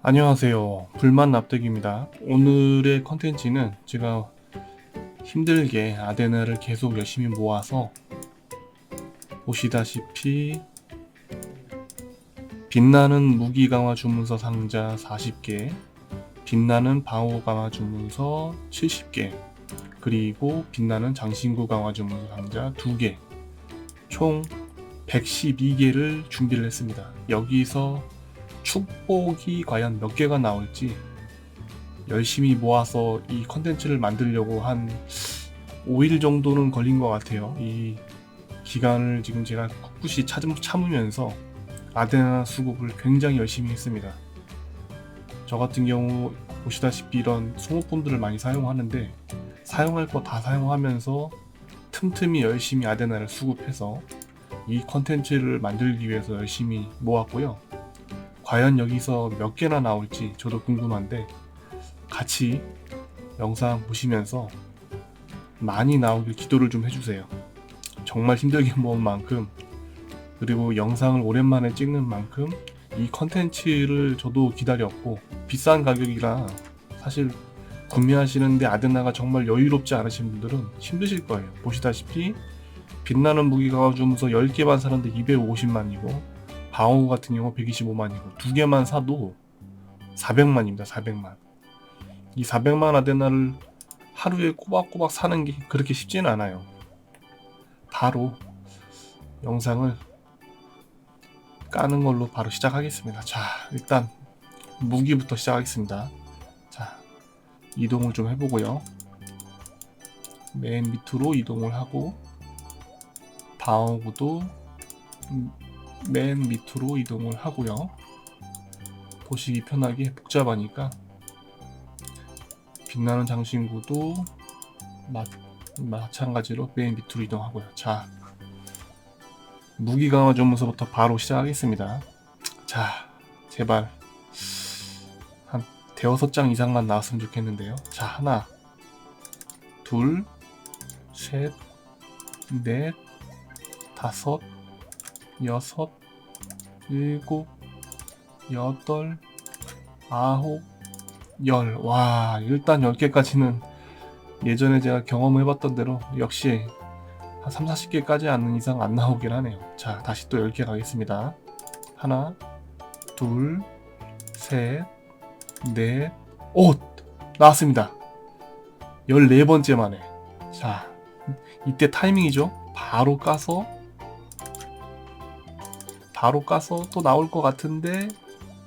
안녕하세요. 불만 납득입니다. 오늘의 컨텐츠는 제가 힘들게 아데나를 계속 열심히 모아서 보시다시피 빛나는 무기 강화 주문서 상자 40개, 빛나는 방어 강화 주문서 70개, 그리고 빛나는 장신구 강화 주문서 상자 2개, 총 112개를 준비를 했습니다. 여기서 축복이 과연 몇 개가 나올지 열심히 모아서 이 컨텐츠를 만들려고 한 5일 정도는 걸린 것 같아요. 이 기간을 지금 제가 꿋꿋이 찾음, 참으면서 아데나 수급을 굉장히 열심히 했습니다. 저 같은 경우 보시다시피 이런 소모품들을 많이 사용하는데 사용할 거 다 사용하면서 틈틈이 열심히 아데나를 수급해서 이 컨텐츠를 만들기 위해서 열심히 모았고요. 과연 여기서 몇 개나 나올지 저도 궁금한데 같이 영상 보시면서 많이 나오길 기도를 좀 해주세요. 정말 힘들게 모은 만큼 그리고 영상을 오랜만에 찍는 만큼 이 컨텐츠를 저도 기다렸고 비싼 가격이라 사실 구매하시는데 아데나가 정말 여유롭지 않으신 분들은 힘드실 거예요. 보시다시피 빛나는 무기가 주면서 10개만 사는데 250만이고 방어 같은 경우 125만이고 두 개만 사도 400만입니다. 400만. 이 400만 아데나를 하루에 꼬박꼬박 사는 게 그렇게 쉽지는 않아요. 바로 영상을 까는 걸로 바로 시작하겠습니다. 자, 일단 무기부터 시작하겠습니다. 자, 이동을 좀 해보고요. 맨 밑으로 이동을 하고 방어구도 음, 맨 밑으로 이동을 하고요. 보시기 편하게 복잡하니까 빛나는 장신구도 마, 마찬가지로 맨 밑으로 이동하고요. 자, 무기 강화 전문서부터 바로 시작하겠습니다. 자, 제발 한 대여섯 장 이상만 나왔으면 좋겠는데요. 자, 하나, 둘, 셋, 넷, 다섯, 여섯, 일곱, 여덟, 아홉, 열. 와, 일단 10개까지는 예전에 제가 경험해 봤던 대로 역시 한 3, 40개까지 않는 이상 안 나오긴 하네요. 자, 다시 또 10개 가겠습니다. 하나, 둘, 셋, 넷, 오! 나왔습니다. 14번째 만에. 자, 이때 타이밍이죠. 바로 까서 바로 까서 또 나올 것 같은데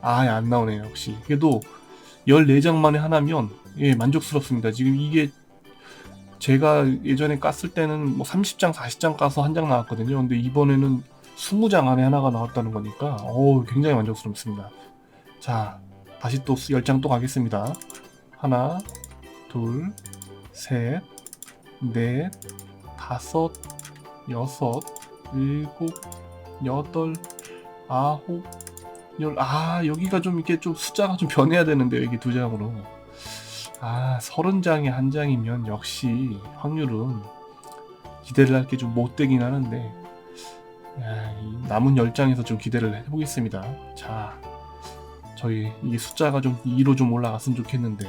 아예 안 나오네요 역시. 그래도 14장 만에 하나면 예 만족스럽습니다. 지금 이게 제가 예전에 깠을 때는 뭐 30장 40장 까서 한 장 나왔거든요. 근데 이번에는 20장 안에 하나가 나왔다는 거니까 어우 굉장히 만족스럽습니다. 자 다시 또 10장 또 가겠습니다. 하나 둘셋넷 다섯 여섯 일곱 여덟, 아홉, 열, 아, 여기가 좀 이렇게 좀 숫자가 좀 변해야 되는데, 여기 두 장으로. 아, 서른 장에 한 장이면 역시 확률은 기대를 할 게 좀 못되긴 하는데, 야, 이 남은 열 장에서 좀 기대를 해보겠습니다. 자, 저희 이 숫자가 좀 2로 좀 올라갔으면 좋겠는데,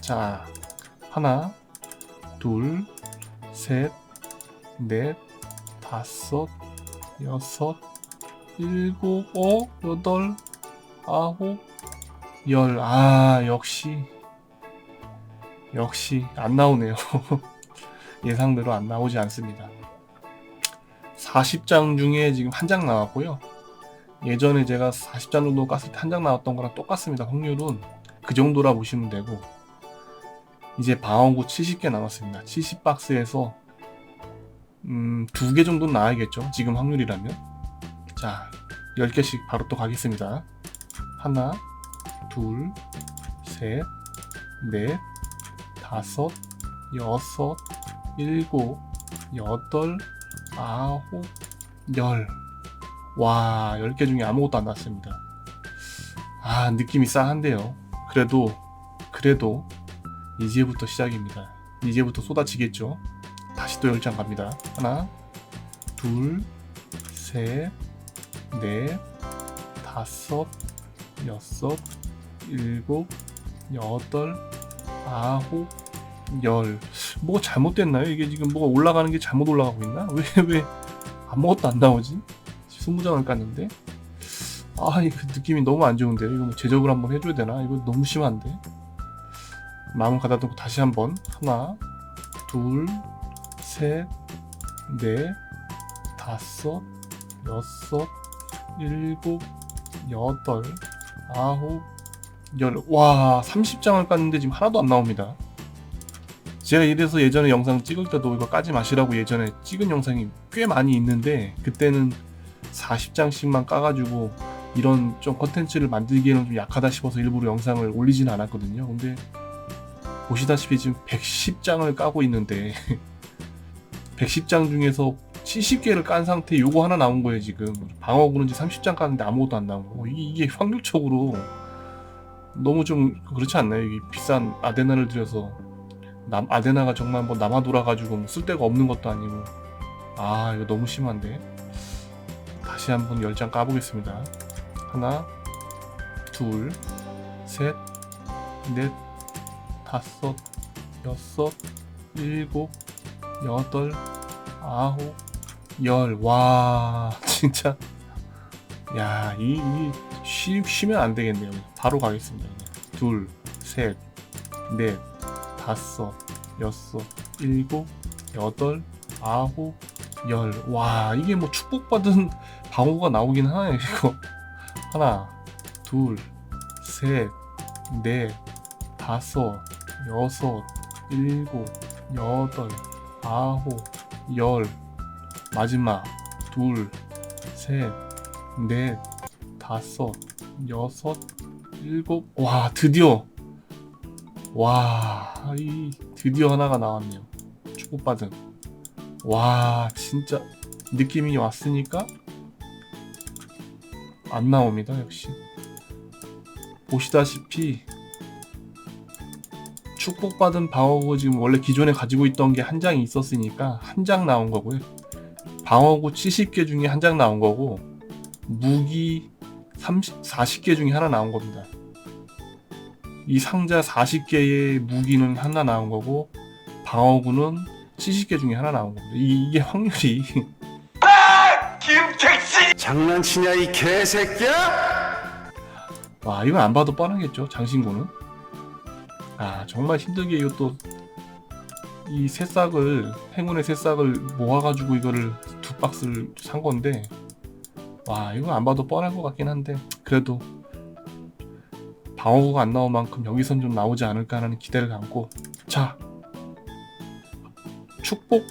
자, 하나, 둘, 셋, 넷, 다섯, 여섯, 일곱, 어, 여덟, 아홉, 열. 아, 역시. 역시 안 나오네요. 예상대로 안 나오지 않습니다. 40장 중에 지금 한 장 나왔고요. 예전에 제가 40장 정도 깠을 때 한 장 나왔던 거랑 똑같습니다. 확률은 그 정도라 보시면 되고 이제 방어구 70개 남았습니다. 70박스에서 음, 두 개 정도는 나와야겠죠. 지금 확률이라면. 자, 10개씩 바로 또 가겠습니다. 하나, 둘, 셋, 넷, 다섯, 여섯, 일곱, 여덟, 아홉, 열. 와, 10개 중에 아무것도 안 나왔습니다. 아, 느낌이 싸한데요. 그래도, 그래도, 이제부터 시작입니다. 이제부터 쏟아지겠죠. 다시 또 10장 갑니다. 하나, 둘, 셋, 넷, 다섯, 여섯, 일곱, 여덟, 아홉, 열. 뭐가 잘못됐나요? 이게 지금 뭐가 올라가는 게 잘못 올라가고 있나? 왜, 왜 아무것도 안 나오지? 20장을 깠는데? 아, 이거 느낌이 너무 안 좋은데요? 이거 뭐 제적을 한번 해줘야 되나? 이거 너무 심한데? 마음을 가다듬고 다시 한번. 하나, 둘, 셋, 넷, 다섯, 여섯, 일곱, 여덟, 아홉, 열. 와, 30장을 깠는데 지금 하나도 안 나옵니다. 제가 이래서 예전에 영상 찍을 때도 이거 까지 마시라고 예전에 찍은 영상이 꽤 많이 있는데 그때는 40장씩만 까가지고 이런 좀 컨텐츠를 만들기에는 좀 약하다 싶어서 일부러 영상을 올리지는 않았거든요. 근데 보시다시피 지금 110장을 까고 있는데 110장 중에서 70개를 깐 상태 요거 하나 나온 거예요 지금. 방어구는 이제 30장 까는데 아무것도 안 나온 거. 이게, 이게 확률적으로 너무 좀 그렇지 않나요? 이게 비싼 아데나를 들여서 남, 아데나가 정말 뭐 남아 돌아가지고 뭐 쓸데가 없는 것도 아니고. 아 이거 너무 심한데. 다시 한번 10장 까보겠습니다. 하나 둘셋넷 다섯 여섯 일곱 여덟 아홉 열 와 진짜 야 이 이, 쉬, 쉬면 안 되겠네요 바로 가겠습니다 둘셋 넷 다섯, 여섯, 일곱, 여덟, 아홉, 열. 와, 이게 뭐 축복받은 방어가 나오긴 하네, 이거. 하나, 둘, 셋, 넷, 다섯, 여섯, 일곱, 여덟, 아홉, 열. 마지막, 둘, 셋, 넷, 다섯, 여섯, 일곱. 와, 드디어 와, 이 드디어 하나가 나왔네요. 축복받은. 와, 진짜 느낌이 왔으니까 안 나옵니다. 역시 보시다시피 축복받은 방어구 지금 원래 기존에 가지고 있던 게 한 장이 있었으니까 한 장 나온 거고요. 방어구 70개 중에 한 장 나온 거고 무기 30, 40개 중에 하나 나온 겁니다. 이 상자 40개의 무기는 하나 나온 거고 방어구는 70개 중에 하나 나온 겁니다. 이, 이게 확률이 김택시 장난치냐 이 개새끼야? 와 이건 안 봐도 뻔하겠죠 장신구는 아 정말 힘들게 이것도 이 새싹을 행운의 새싹을 모아가지고 이거를 두 박스를 산 건데 와 이건 안 봐도 뻔할 것 같긴 한데 그래도 방어구가 안 나올 만큼 여기선 좀 나오지 않을까 하는 기대를 갖고. 자 축복.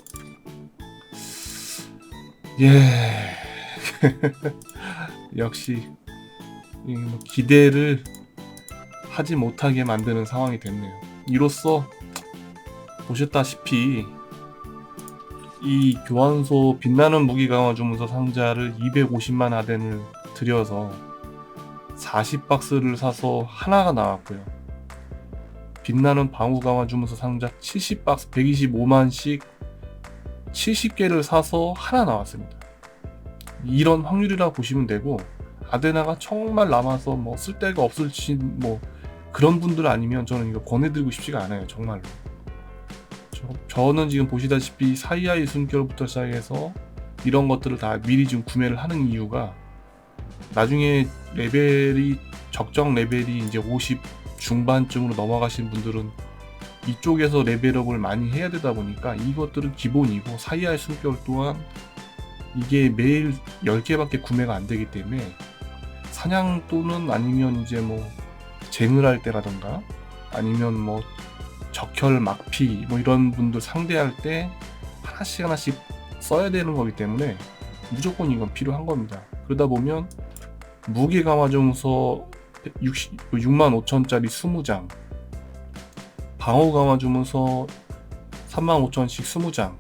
예. 역시 이뭐 기대를 하지 못하게 만드는 상황이 됐네요. 이로써 보셨다시피 이 교환소 빛나는 무기 강화 주문서 상자를 250만 아덴을 들여서 40박스를 사서 하나가 나왔고요. 빛나는 방우 강화 주문서 상자 70박스 125만씩 70개를 사서 하나 나왔습니다. 이런 확률이라 보시면 되고 아데나가 정말 남아서 뭐 쓸데가 없을지 뭐 그런 분들 아니면 저는 이거 권해드리고 싶지가 않아요 정말로 저, 저는 지금 보시다시피 사이아의 숨결부터 시작해서 이런 것들을 다 미리 지금 구매를 하는 이유가 나중에 레벨이 적정 레벨이 이제 50 중반쯤으로 넘어가신 분들은 이쪽에서 레벨업을 많이 해야 되다 보니까 이것들은 기본이고 사이아의 숨결 또한 이게 매일 10개밖에 구매가 안 되기 때문에 사냥 또는 아니면 이제 뭐 쟁을 할 때라던가 아니면 뭐 적혈 막피 뭐 이런 분들 상대할 때 하나씩 하나씩 써야 되는 거기 때문에 무조건 이건 필요한 겁니다. 그러다 보면 무게 강화 주문서 6만 5천짜리 20장 방어 강화 주문서 3만 5천씩 20장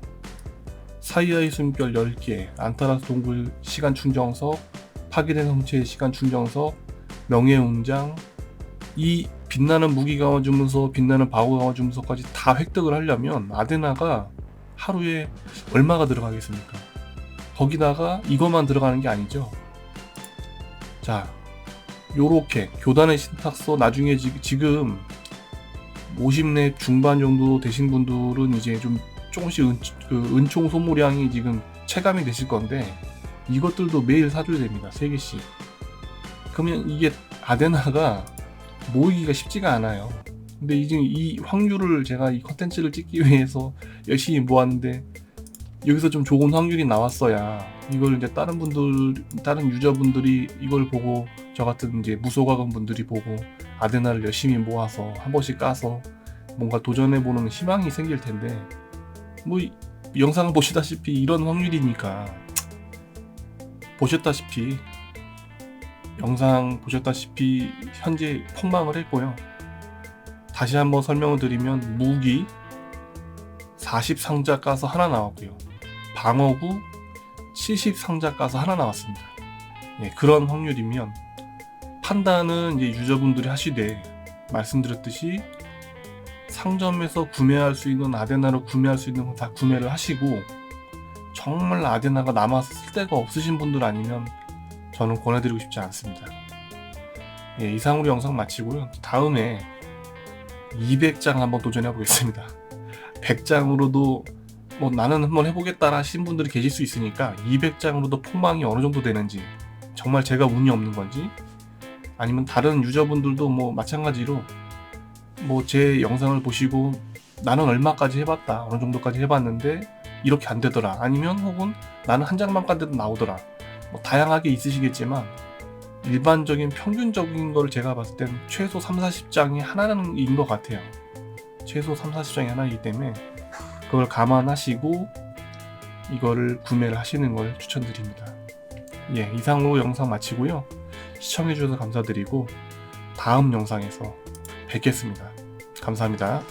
사이아의 숨결 10개 안타라스 동굴 시간 충정석 파괴된 성체의 시간 충정석 명예훈장 이 빛나는 무기 강화 주문서 빛나는 방어 강화 주문서까지 다 획득을 하려면 아데나가 하루에 얼마가 들어가겠습니까? 거기다가 이것만 들어가는 게 아니죠. 자, 요렇게 교단의 신탁서 나중에 지- 지금 50렙 중반 정도 되신 분들은 이제 좀 조금씩 은, 그 은총 소모량이 지금 체감이 되실 건데 이것들도 매일 사줘야 됩니다. 3개씩. 그러면 이게 아데나가 모이기가 쉽지가 않아요. 근데 이제 이 확률을 제가 이 컨텐츠를 찍기 위해서 열심히 모았는데 여기서 좀 좋은 확률이 나왔어야 이걸 이제 다른 분들 다른 유저분들이 이걸 보고 저 같은 이제 무소가금 분들이 보고 아데나를 열심히 모아서 한 번씩 까서 뭔가 도전해 보는 희망이 생길 텐데 뭐 이- 영상을 보시다시피 이런 확률이니까 보셨다시피 영상 보셨다시피 현재 폭망을 했고요. 다시 한번 설명을 드리면 무기 40상자 까서 하나 나왔고요. 방어구 70상자 까서 하나 나왔습니다. 예, 그런 확률이면 판단은 이제 유저분들이 하시되 말씀드렸듯이 상점에서 구매할 수 있는 아데나를 구매할 수 있는 건 다 구매를 하시고 정말 아데나가 쓸 데가 없으신 분들 아니면 저는 권해드리고 싶지 않습니다. 예, 이상으로 영상 마치고요. 다음에 200장 한번 도전해 보겠습니다. 100장으로도 뭐 나는 한번 해보겠다 하신 분들이 계실 수 있으니까 200장으로도 폭망이 어느 정도 되는지 정말 제가 운이 없는 건지 아니면 다른 유저분들도 뭐 마찬가지로 뭐 제 영상을 보시고 나는 얼마까지 해봤다 어느 정도까지 해봤는데 이렇게 안 되더라 아니면 혹은 나는 한 장만 깐데도 나오더라 뭐 다양하게 있으시겠지만 일반적인 평균적인 걸 제가 봤을 땐 최소 3, 40장이 하나는 인것 같아요. 최소 3, 40장이 하나이기 때문에 그걸 감안하시고 이거를 구매를 하시는 걸 추천드립니다. 예 이상으로 영상 마치고요. 시청해주셔서 감사드리고 다음 영상에서 뵙겠습니다. 감사합니다